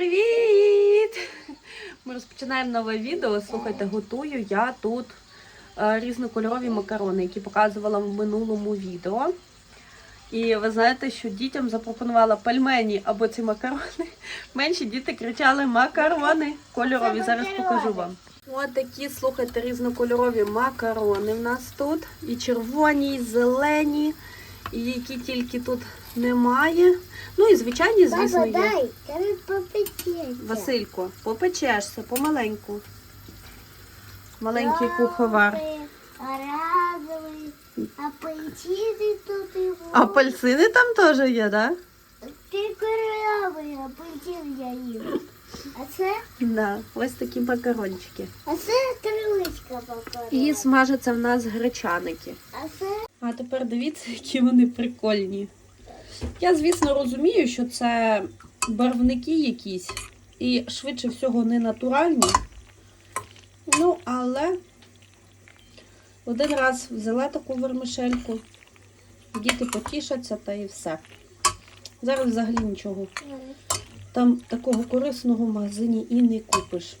Привіт! Ми розпочинаємо нове відео. Слухайте, готую я тут е, різнокольорові макарони, які показувала в минулому відео. І ви знаєте, що дітям запропонувала пельмені або ці макарони. Менші діти кричали макарони кольорові. Зараз покажу вам. Ось такі, слухайте, різнокольорові макарони в нас тут. І червоні, і зелені, і які тільки тут немає. Ну і звичайні, звісно, є. Василько, попечешся помаленьку. Маленький куховар. Апельсини тут і. Апельсини там теж є, так? Тільки рябий апельсин я їм. А це, Да? Ось такі макарончики. а це криличка папа. І смажаться в нас гречаники. А це А тепер дивіться, які вони прикольні. Я, звісно, розумію, що це барвники якісь і швидше всього не натуральні. Ну, але один раз взяла таку вермишельку, діти потішаться та і все. Зараз взагалі нічого. Там такого корисного в магазині і не купиш.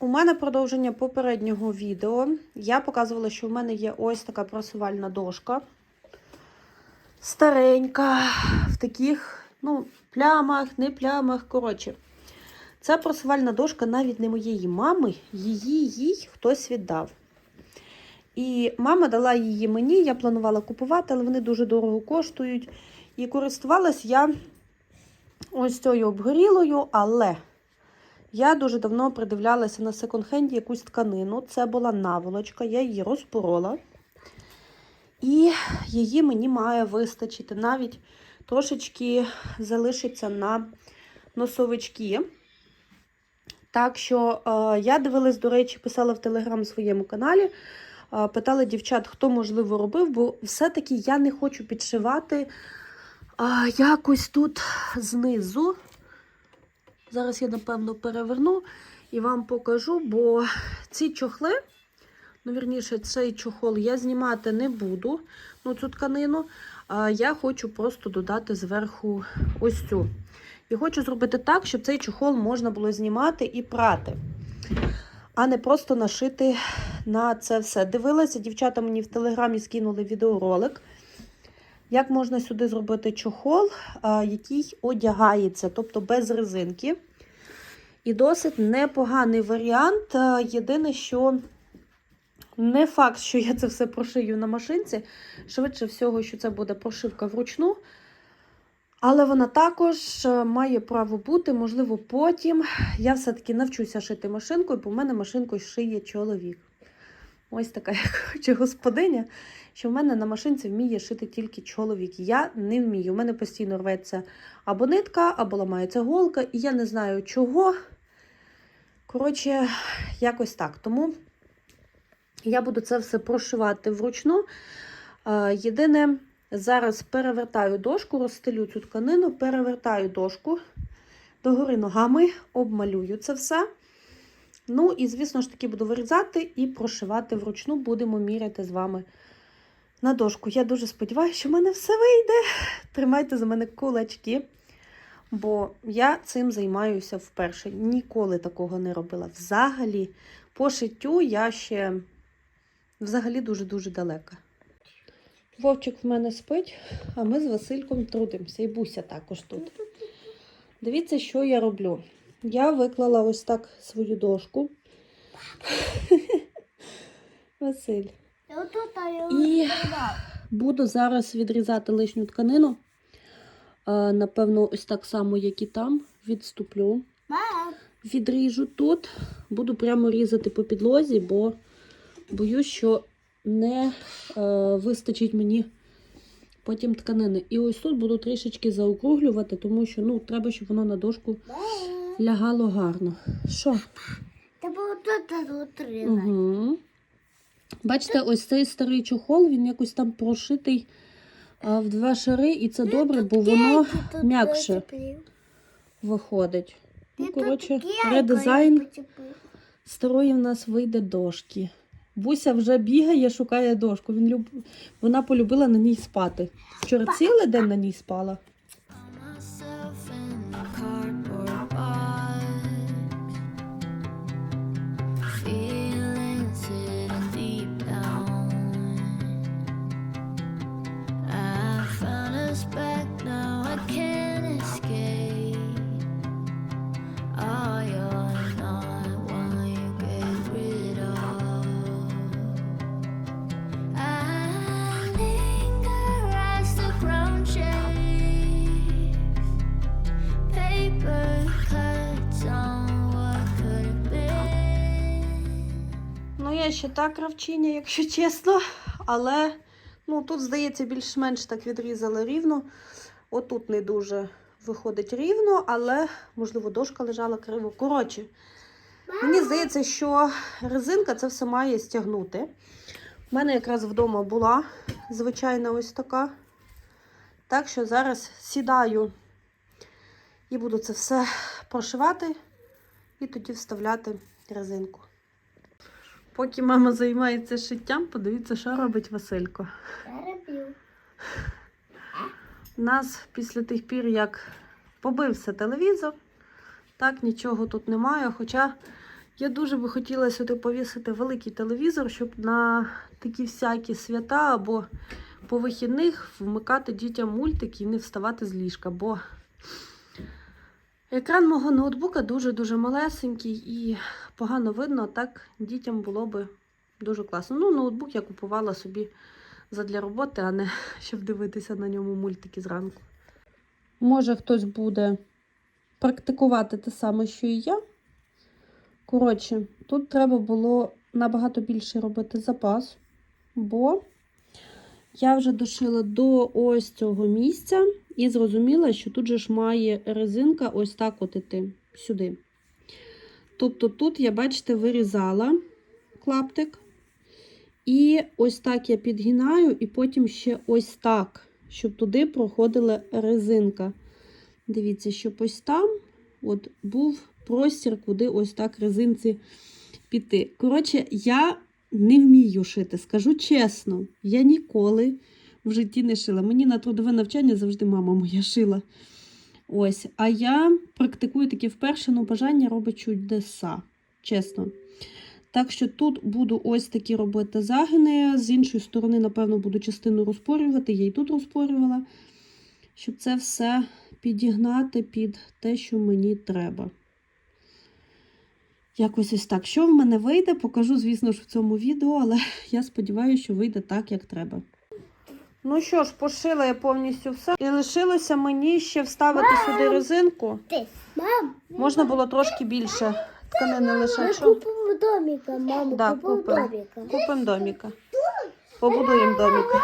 У мене продовження попереднього відео. Я показувала, що в мене є ось така просувальна дошка. Старенька, в таких, ну, плямах, не плямах. Коротше, ця просувальна дошка навіть не моєї мами, її їй хтось віддав. І мама дала її мені, я планувала купувати, але вони дуже дорого коштують. І користувалась я ось цією обгорілою, але я дуже давно придивлялася на секонд-хенді якусь тканину. Це була наволочка, я її розпорола. І її мені має вистачити. Навіть трошечки залишиться на носовички. Так що е, я дивилась, до речі, писала в телеграм своєму каналі. е, Питала дівчат, хто можливо робив, бо все-таки я не хочу підшивати а, якось тут знизу. Зараз я, напевно, переверну і вам покажу, бо ці чохли, ну, вірніше, цей чохол я знімати не буду, ну, цю тканину. А я хочу просто додати зверху ось цю. І хочу зробити так, щоб цей чохол можна було знімати і прати, а не просто нашити на це все. Дивилася, дівчата мені в телеграмі скинули відеоролик. Як можна сюди зробити чохол, який одягається, тобто без резинки. І досить непоганий варіант. Єдине, що не факт, що я це все прошию на машинці. Швидше всього, що це буде прошивка вручну. Але вона також е, має право бути, можливо, потім я все-таки навчуся шити машинкою, бо в мене машинкою шиє чоловік. Ось така, як господиня, що в мене на машинці вміє шити тільки чоловік. Я не вмію. У мене постійно рветься або нитка, або ламається голка, і я не знаю чого. Коротше, якось так. Тому я буду це все прошивати вручну. Е, Єдине, зараз перевертаю дошку, розстелю цю тканину, перевертаю дошку догори ногами, обмалюю це все. Ну і, звісно ж таки, буду вирізати і прошивати вручну. Будемо міряти з вами на дошку. Я дуже сподіваюся, що в мене все вийде. Тримайте за мене кулачки, бо я цим займаюся вперше. Ніколи такого не робила. Взагалі, по шиттю я ще взагалі дуже-дуже далека. Вовчик в мене спить, а ми з Васильком трудимося. І Буся також тут. Дивіться, що я роблю. Я виклала ось так свою дошку. Василь. І- Буду зараз відрізати лишню тканину. Напевно, ось так само, як і там. Відступлю. Відріжу тут. Буду прямо різати по підлозі, бо боюсь, що не е, вистачить мені потім тканини. І ось тут буду трішечки заокруглювати, тому що ну, треба, щоб воно на дошку лягало гарно. Що? Отут розкрила. Угу. Бачите, ось цей старий чохол, він якось там прошитий а, в два шари, і це добре, бо воно м'якше виходить. Ну, коротше, редизайн старої в нас вийде дошки. Буся вже бігає, шукає дошку. Він люб... Вона полюбила на ній спати. Вчора цілий день на ній спала. Ще та кравчиня, якщо чесно. Але ну, тут, здається, більш-менш так відрізала рівно. Отут не дуже виходить рівно, але, можливо, дошка лежала криво. Коротше, мені здається, що резинка це все має стягнути. У мене якраз вдома була звичайна ось така. Так що зараз сідаю і буду це все прошивати і тоді вставляти резинку. Поки мама займається шиттям, подивіться, що робить Василько. У нас після тих пір, як побився телевізор, так нічого тут немає. Хоча я дуже би хотіла сюди повісити великий телевізор, щоб на такі всякі свята або по вихідних вмикати дітям мультики і не вставати з ліжка. Бо екран мого ноутбука дуже-дуже малесенький і погано видно, так дітям було би дуже класно. Ну, ноутбук я купувала собі задля роботи, а не щоб дивитися на ньому мультики зранку. Може, хтось буде практикувати те саме, що і я. Коротше, тут треба було набагато більше робити запас, бо я вже дошила до ось цього місця і зрозуміла, що тут же ж має резинка ось так от іти сюди. Тобто тут я, бачите, вирізала клаптик. І ось так я підгинаю, і потім ще ось так, щоб туди проходила резинка. Дивіться, щоб ось там от був простір, куди ось так резинці піти. Коротше, я не вмію шити, скажу чесно, я ніколи в житті не шила. Мені на трудове навчання завжди мама моя шила. Ось, а я практикую таке вперше, ну бажання робить чудеса, чесно. Так що тут буду ось такі робити загини. З іншої сторони, напевно, буду частину розпорювати. Я і тут розпорювала, щоб це все підігнати під те, що мені треба. Якось ось так. Що в мене вийде, покажу, звісно ж, в цьому відео, але я сподіваюся, що вийде так, як треба. Ну що ж, пошила я повністю все. І лишилося мені ще вставити сюди резинку. Ти, мам, Можна було трошки більше тканини ми лишати. Що? купимо домика, мама, Да, купимо купимо. домика. Купимо доміка. Побудуємо доміка.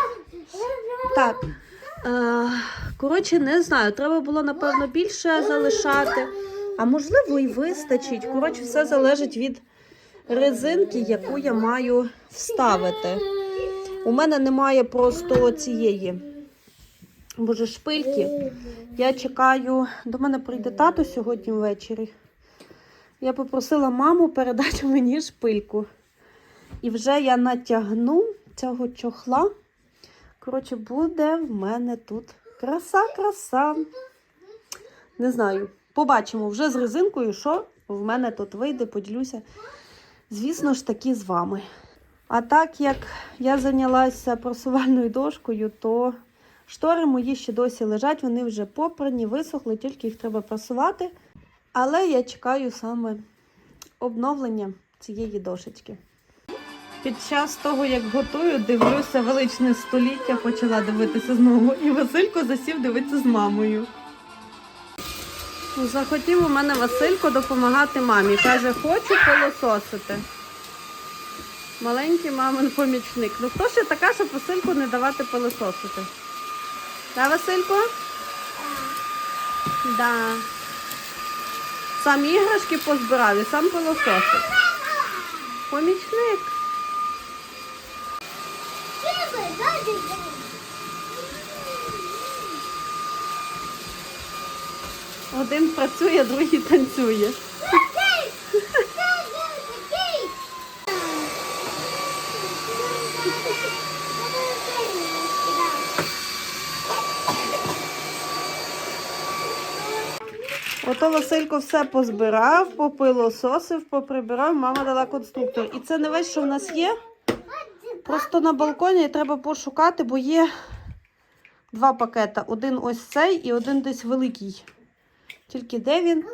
Так. Е, коротше, не знаю. Треба було, напевно, більше залишати. А можливо, і вистачить. Коротше, все залежить від резинки, яку я маю вставити. У мене немає просто цієї боже, шпильки. Я чекаю, до мене прийде тато сьогодні ввечері. Я попросила маму передати мені шпильку. І вже я натягну цього чохла. Коротше, буде в мене тут краса-краса. Не знаю. Побачимо вже з резинкою, що в мене тут вийде, поділюся. Звісно ж таки, з вами. А так як я зайнялася просувальною дошкою, то штори мої ще досі лежать, вони вже попрані, висохли, тільки їх треба просувати. Але я чекаю саме обновлення цієї дошечки. Під час того, як готую, дивлюся величне століття, почала дивитися знову. І Василько засів дивитися з мамою. Захотів у мене Василько допомагати мамі. Каже, хочу пилососити. Маленький мамин помічник. Ну хто ще така, щоб Васильку не давати пилососити? Да, Василько? Да. Сам іграшки позбирав і сам пилососить. Помічник. Один працює, другий танцює. Ото Василько все позбирав, попилососив, поприбирав, мама дала конструктор. І це не весь, що в нас є. Просто на балконі треба пошукати, бо є два пакета. Один ось цей і один десь великий. Тільки де він?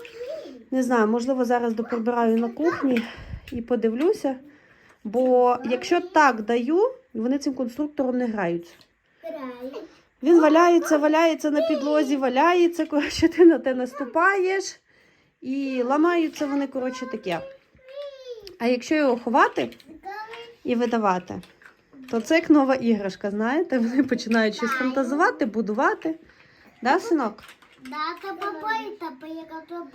Не знаю, можливо, зараз доприбираю на кухні і подивлюся. Бо якщо так даю, вони цим конструктором не граються. Грай. Він валяється, валяється на підлозі, валяється, коротше, ти на те наступаєш і ламаються вони, коротше, таке. А якщо його ховати, і видавати. То це як нова іграшка, знаєте? Вони починають щось фантазувати, будувати. Да, синок? Да, поїхав.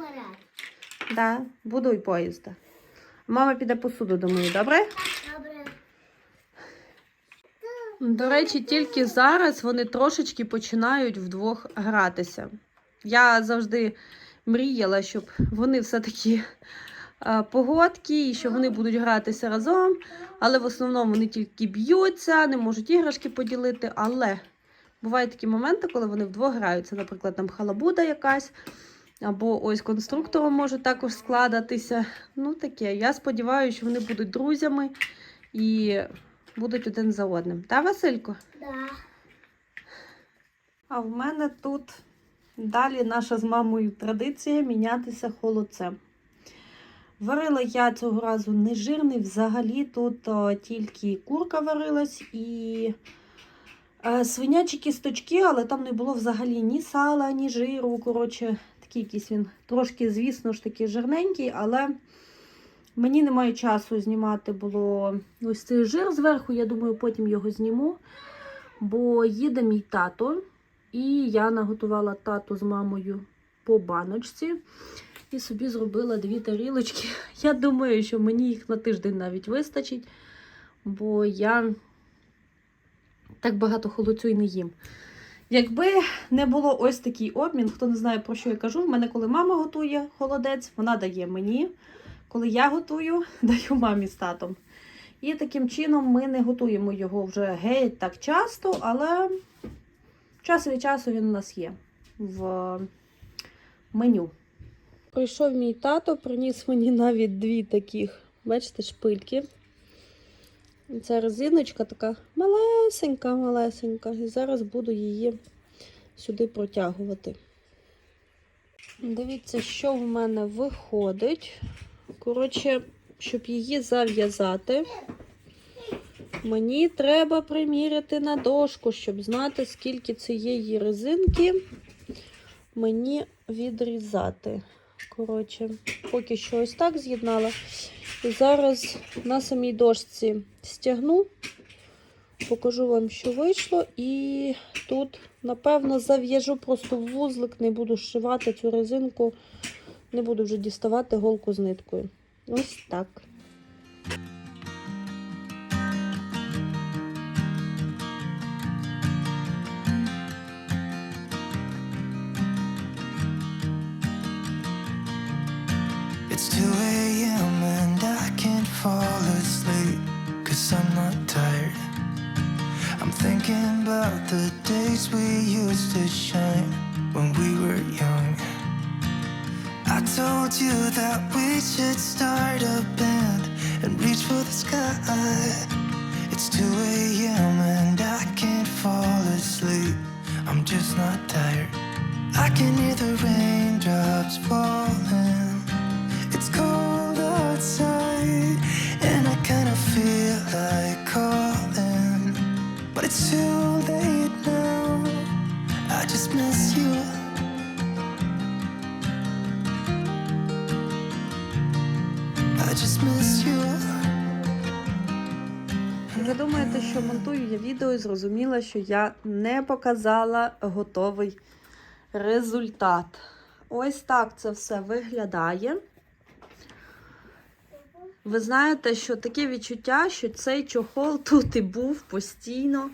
Да, будуй поїзда. Мама піде посуду домою? Добре. До речі, тільки зараз вони трошечки починають вдвох гратися. Я завжди мріяла, щоб вони все-таки е, погодки і що вони будуть гратися разом. Але в основному вони тільки б'ються, не можуть іграшки поділити. Але бувають такі моменти, коли вони вдвох граються. Наприклад, там халабуда якась, або ось конструктором може також складатися. Ну таке. Я сподіваюся, що вони будуть друзями і будуть один за одним. Та, Василько? Да. А в мене тут далі наша з мамою традиція мінятися холодцем. Варила я цього разу не жирний, взагалі тут о, тільки курка варилась і е, свинячі кісточки, але там не було взагалі ні сала, ні жиру. Коротше, такий якийсь він трошки, звісно ж таки, жирненький, але мені немає часу знімати було ось цей жир зверху. Я думаю, потім його зніму. Бо їде мій тато, і я наготувала тату з мамою по баночці і собі зробила дві тарілочки. Я думаю, що мені їх на тиждень навіть вистачить, бо я так багато холодцю і не їм. Якби не було ось такий обмін, хто не знає, про що я кажу, в мене коли мама готує холодець, вона дає мені. Коли я готую, даю мамі з татом. І таким чином ми не готуємо його вже геть так часто, але час від часу він у нас є в меню. Прийшов мій тато, приніс мені навіть дві таких, бачите, шпильки. Ця резиночка така малесенька, малесенька. І зараз буду її сюди протягувати. Дивіться, що в мене виходить. Коротше, щоб її зав'язати, мені треба приміряти на дошку, щоб знати, скільки цієї резинки мені відрізати. Коротше, поки що ось так з'єднала. І зараз на самій дошці стягну, покажу вам, що вийшло. І тут, напевно, зав'яжу просто вузлик, не буду зшивати цю резинку, не буду вже діставати голку з ниткою. Ось так. It's 2 a.m. and I can't fall asleep Cause I'm not tired I'm thinking about the days we used to shine When we were young I told you that we should start a band And reach for the sky. It's 2 a.m. and I can't fall asleep. I'm just not tired. I can hear the raindrops falling Ви думаєте, що монтую я відео і зрозуміла, що я не показала готовий результат. Ось так це все виглядає. Ви знаєте, що таке відчуття, що цей чохол тут і був постійно.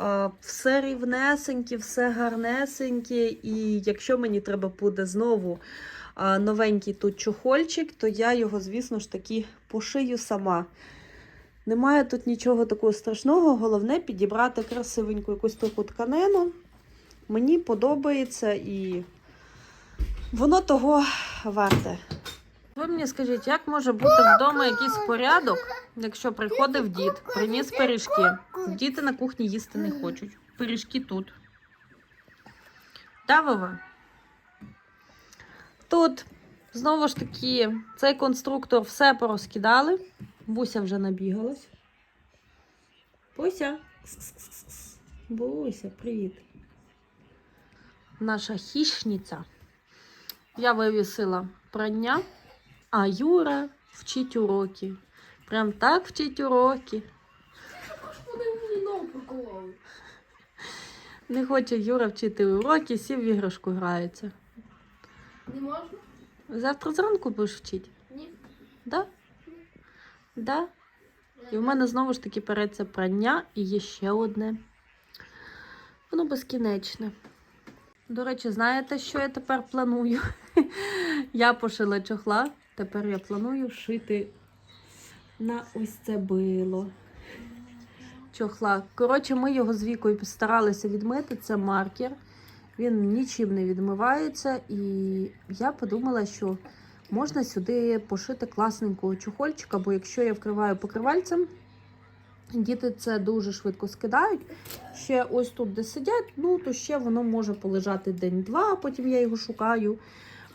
Е, Все рівнесеньке, все гарнесеньке. І якщо мені треба буде знову е, новенький тут чохольчик, то я його, звісно ж таки, пошию сама. Немає тут нічого такого страшного, головне підібрати красивеньку якусь таку тканину. Мені подобається і воно того варте. Ви мені скажіть, як може бути вдома якийсь порядок, якщо приходив дід, приніс пиріжки. Діти на кухні їсти не хочуть. Пиріжки тут. Вова? Тут знову ж таки цей конструктор все порозкидали. Буся вже набігалась. Буся. Буся, привіт. Наша хищниця. Я вивісила прання, а Юра вчить уроки. Прям так вчить уроки. Не хоче Юра вчити уроки, сів в іграшку грається. Не можна? Завтра зранку будеш вчити? Ні. Да? Да? І в мене знову ж таки переться прання і є ще одне. Воно безкінечне. До речі, знаєте, що я тепер планую? Я пошила чохла, тепер я планую шити на ось це било. Чохла. Коротше, ми його з вікою старалися відмити. Це маркер. Він нічим не відмивається. І я подумала, що можна сюди пошити класненького чохольчика, бо якщо я вкриваю покривальцем, діти це дуже швидко скидають. Ще ось тут, де сидять, ну то ще воно може полежати день-два, а потім я його шукаю,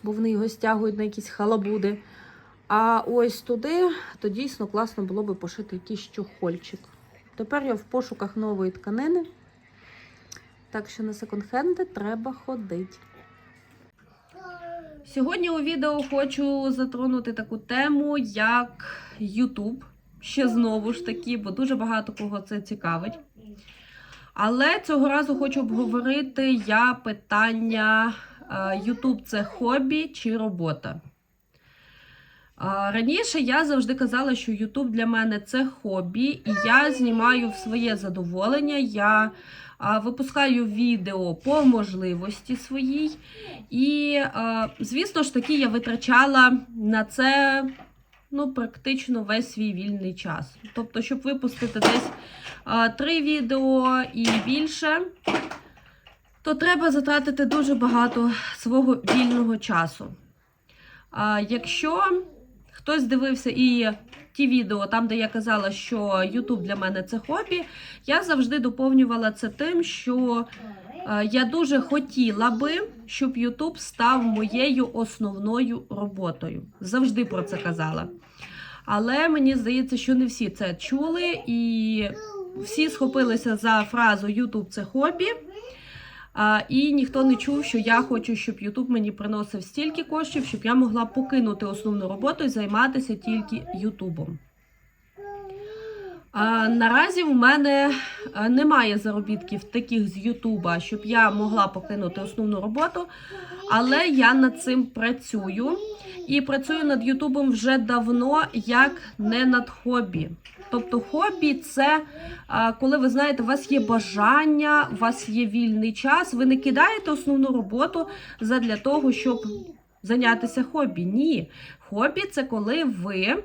бо вони його стягують на якісь халабуди. А ось туди, то дійсно класно було би пошити якийсь чохольчик. Тепер я в пошуках нової тканини. Так що на секонд-хенди треба ходити. Сьогодні у відео хочу затронути таку тему, як YouTube. Ще знову ж таки, бо дуже багато кого це цікавить. Але цього разу хочу обговорити я питання: е, YouTube це хобі чи робота. Раніше я завжди казала, що YouTube для мене це хобі, і я знімаю в своє задоволення. Я випускаю відео по можливості своїй. І, звісно ж таки, я витрачала на це ну, практично весь свій вільний час. Тобто, щоб випустити десь три відео і більше, то треба затратити дуже багато свого вільного часу. Якщо хтось дивився і ті відео, там, де я казала, що YouTube для мене це хобі, я завжди доповнювала це тим, що е, я дуже хотіла би, щоб YouTube став моєю основною роботою. Завжди про це казала. Але мені здається, що не всі це чули, і всі схопилися за фразу YouTube це хобі. І ніхто не чув, що я хочу, щоб Ютуб мені приносив стільки коштів, щоб я могла покинути основну роботу і займатися тільки Ютубом. Наразі в мене немає заробітків таких з Ютуба, щоб я могла покинути основну роботу, але я над цим працюю. І працюю над Ютубом вже давно, як не над хобі. Тобто, хобі це коли ви знаєте, у вас є бажання, у вас є вільний час, ви не кидаєте основну роботу задля того, щоб зайнятися хобі. Ні. Хобі це коли ви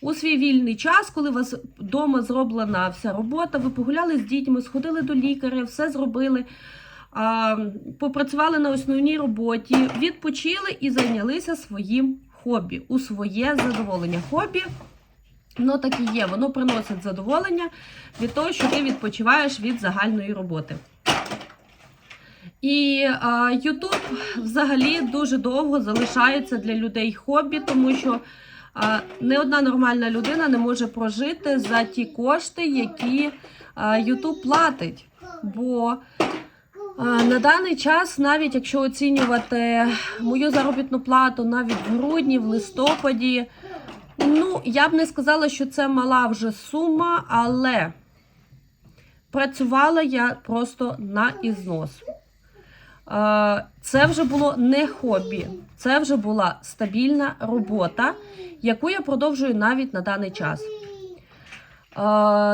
у свій вільний час, коли у вас вдома зроблена вся робота, ви погуляли з дітьми, сходили до лікаря, все зробили. Попрацювали на основній роботі, відпочили і зайнялися своїм хобі у своє задоволення. Хобі Воно так і є, воно приносить задоволення від того, що ти відпочиваєш від загальної роботи. І YouTube взагалі дуже довго залишається для людей хобі, тому що а, не одна нормальна людина не може прожити за ті кошти, які YouTube платить. Бо на даний час, навіть якщо оцінювати мою заробітну плату навіть в грудні, в листопаді. Ну, я б не сказала, що це мала вже сума, але працювала я просто на ізнос. Це вже було не хобі, це вже була стабільна робота, яку я продовжую навіть на даний час.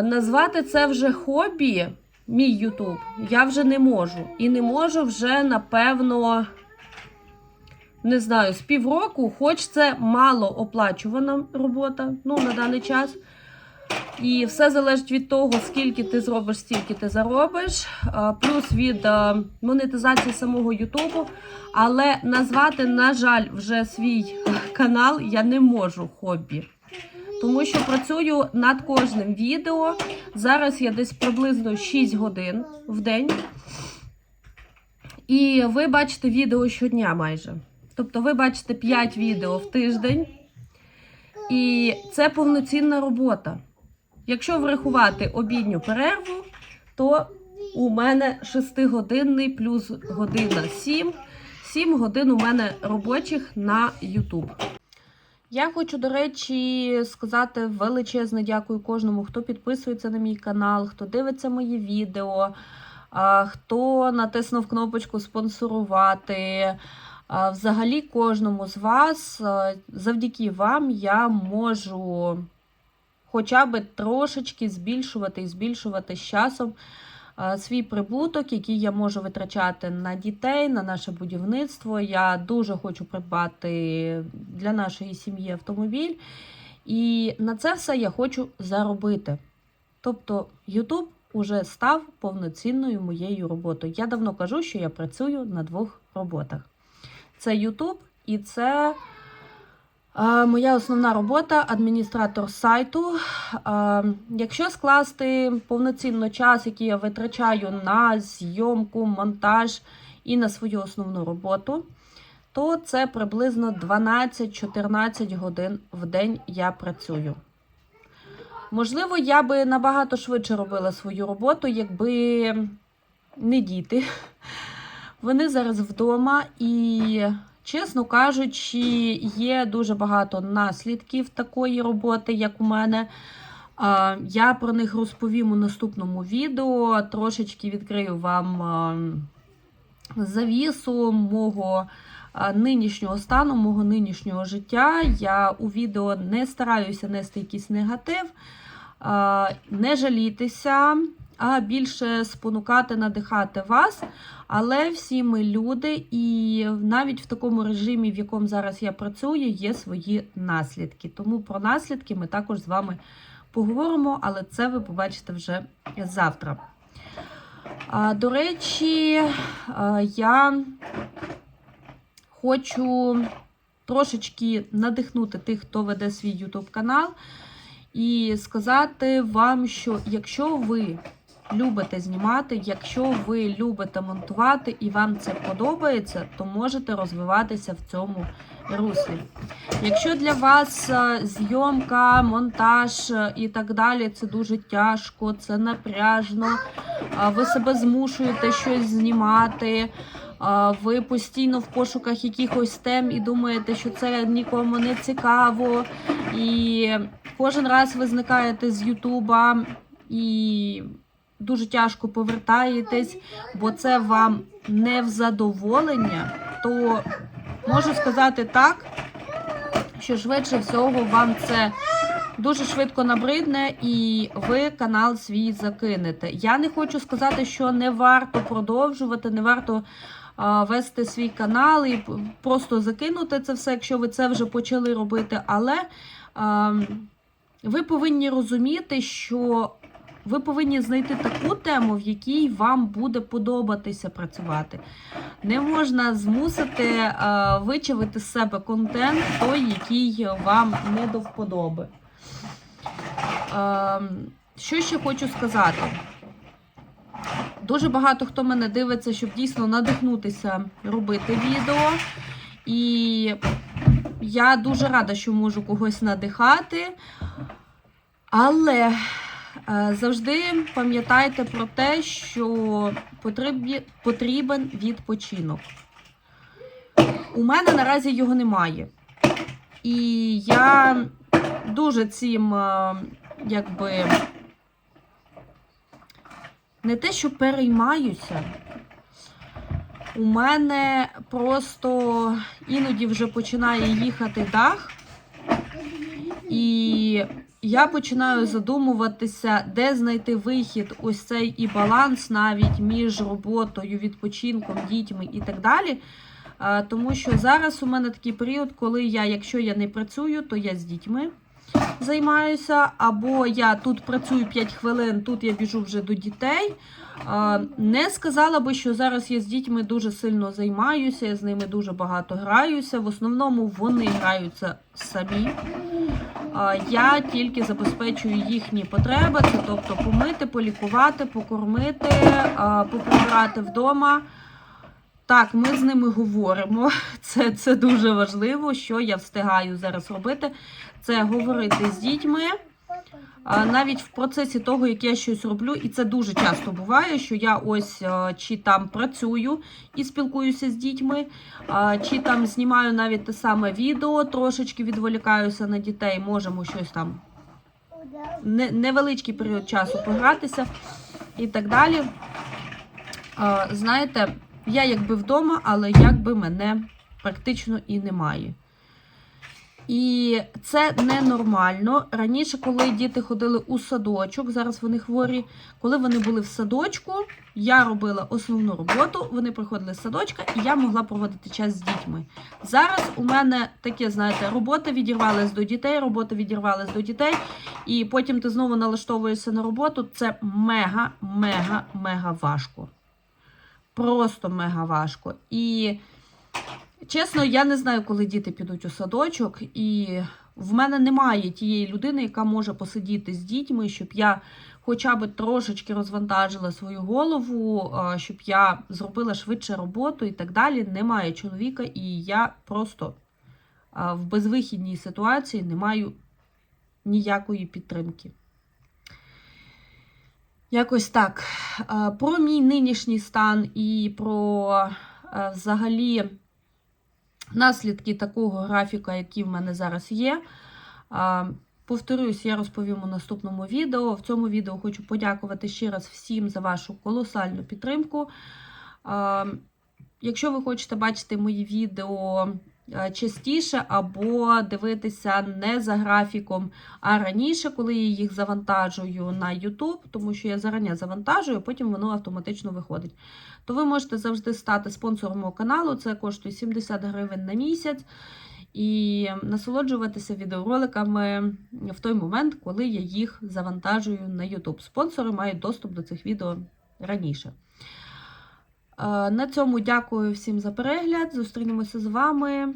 Назвати це вже хобі, мій Ютуб, я вже не можу. І не можу вже, напевно, не знаю, з півроку, хоч це мало оплачувана робота ну, на даний час. І все залежить від того, скільки ти зробиш, стільки ти заробиш, плюс від монетизації самого Ютубу. Але назвати, на жаль, вже свій канал я не можу хобі. Тому що працюю над кожним відео. Зараз я десь приблизно 6 годин в день. І ви бачите відео щодня майже. Тобто ви бачите 5 відео в тиждень, і це повноцінна робота. Якщо врахувати обідню перерву, то у мене 6-годинний плюс година 7. 7 годин у мене робочих на YouTube. Я хочу, до речі, сказати величезне дякую кожному, хто підписується на мій канал, хто дивиться мої відео, хто натиснув кнопочку спонсорувати. Взагалі, кожному з вас, завдяки вам, я можу хоча б трошечки збільшувати і збільшувати з часом свій прибуток, який я можу витрачати на дітей, на наше будівництво. Я дуже хочу придбати для нашої сім'ї автомобіль. І на це все я хочу заробити. Тобто, YouTube уже став повноцінною моєю роботою. Я давно кажу, що я працюю на двох роботах. Це YouTube і це е, моя основна робота адміністратор сайту. Якщо скласти повноцінно час, який я витрачаю на зйомку, монтаж і на свою основну роботу, то це приблизно 12-14 годин в день я працюю. Можливо, я би набагато швидше робила свою роботу, якби не діти. Вони зараз вдома і, чесно кажучи, є дуже багато наслідків такої роботи, як у мене. Я про них розповім у наступному відео. Трошечки відкрию вам завісу мого нинішнього стану, мого нинішнього життя. Я у відео не стараюся нести якийсь негатив, не жалітися, а більше спонукати, надихати вас. Але всі ми люди, і навіть в такому режимі, в якому зараз я працюю, є свої наслідки. Тому про наслідки ми також з вами поговоримо, але це ви побачите вже завтра. До речі, я хочу трошечки надихнути тих, хто веде свій YouTube канал, і сказати вам, що якщо ви любите знімати, якщо ви любите монтувати і вам це подобається, то можете розвиватися в цьому руслі. Якщо для вас е, зйомка, монтаж е, і так далі це дуже тяжко, це напряжно, ви себе змушуєте щось знімати. Ви постійно в пошуках якихось тем і думаєте, що це нікому не цікаво. І кожен раз ви зникаєте з Ютуба і дуже тяжко повертаєтесь, бо це вам не в задоволення, то можу сказати так, що швидше всього вам це дуже швидко набридне і ви канал свій закинете. Я не хочу сказати, що не варто продовжувати, не варто вести свій канал і просто закинути це все, якщо ви це вже почали робити. Але а, ви повинні розуміти, що ви повинні знайти таку тему, в якій вам буде подобатися працювати. Не можна змусити е, вичавити з себе контент, той, який вам не до вподоби. Е, що ще хочу сказати? Дуже багато хто мене дивиться, щоб дійсно надихнутися робити відео. І я дуже рада, що можу когось надихати. Але завжди пам'ятайте про те, що потрібен відпочинок. У мене наразі його немає. І я дуже цим, е, якби, не те, що переймаюся. У мене просто іноді вже починає їхати дах, і я починаю задумуватися, де знайти вихід, ось цей і баланс навіть між роботою, відпочинком, дітьми і так далі. Тому що зараз у мене такий період, коли я, якщо я не працюю, то я з дітьми займаюся, або я тут працюю 5 хвилин, тут я біжу вже до дітей. Не сказала би, що зараз я з дітьми дуже сильно займаюся, я з ними дуже багато граюся. В основному вони граються самі. Я тільки забезпечую їхні потреби, це тобто помити, полікувати, покормити, поприбирати вдома. Так, ми з ними говоримо. Це, це дуже важливо, що я встигаю зараз робити. Це говорити з дітьми, навіть в процесі того, як я щось роблю, і це дуже часто буває, що я ось е, чи там працюю і спілкуюся з дітьми, чи там знімаю навіть те саме відео, трошечки відволікаюся на дітей, можемо щось там невеличкий період часу погратися і так далі. Знаєте, я якби вдома, але якби мене практично і немає. І це ненормально. Раніше, коли діти ходили у садочок, зараз вони хворі. Коли вони були в садочку, я робила основну роботу, вони приходили з садочка, і я могла проводити час з дітьми. Зараз у мене таке, знаєте, робота відірвалась до дітей, робота відірвалась до дітей, і потім ти знову налаштовуєшся на роботу. Це мега, мега, мега важко. Просто мега важко. І чесно, я не знаю, коли діти підуть у садочок, і в мене немає тієї людини, яка може посидіти з дітьми, щоб я хоча б трошечки розвантажила свою голову, щоб я зробила швидше роботу і так далі. Немає чоловіка, і я просто в безвихідній ситуації не маю ніякої підтримки. Якось так. Про мій нинішній стан і про взагалі наслідки такого графіка, який в мене зараз є. Повторюсь, я розповім у наступному відео. В цьому відео хочу подякувати ще раз всім за вашу колосальну підтримку. Якщо ви хочете бачити мої відео частіше або дивитися не за графіком, а раніше, коли я їх завантажую на YouTube, тому що я зарані завантажую, потім воно автоматично виходить. То ви можете завжди стати спонсором мого каналу, це коштує 70 гривень на місяць. І насолоджуватися відеороликами в той момент, коли я їх завантажую на YouTube. Спонсори мають доступ до цих відео раніше. Е, На цьому дякую всім за перегляд. Зустрінемося з вами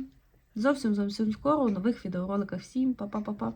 зовсім зовсім скоро у нових відеороликах. Всім па-па-па-па!